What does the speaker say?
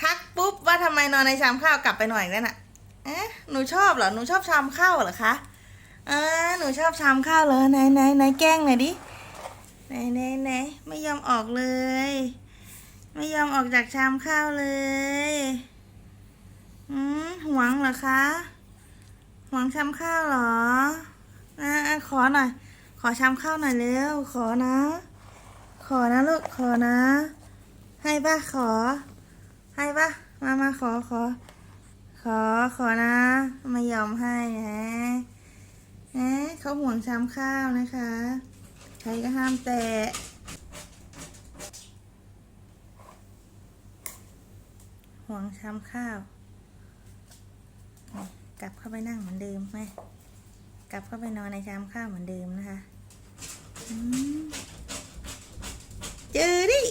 ทักปุ๊บว่าทำไมนอนในชามข้าวกลับไปนอนอีกแล้วน่ะเอ๊ะหนูชอบเหรอหนูชอบชามข้าวเหรอคะเอ่าหนูชอบชามข้าวเหรอไหนไหนไหนแกล้งหน่อยดิไหนไหนไหนไม่ยอมออกเลย ไม่ยอมออกจากชามข้าวเลยอืมหวงเหรอคะหวงชามข้าวเหรออ่าขอหน่อยขอชามข้าวหน่อยเร็วขอนะ ขอนะลูกขอนะ ให้ปะขอ ให้ปะมามาขอขอ ขอขอนะ ไม่ยอมให้นะเอ๊ะเขาห่วงชามข้าวนะคะ ใครก็ห้ามแตะห่วงชามข้าว กลับเข้าไปนั่งเหมือนเดิมไหมกลับเข้าไปนอนในชามข้าวเหมือนเดิมนะคะเจอดิ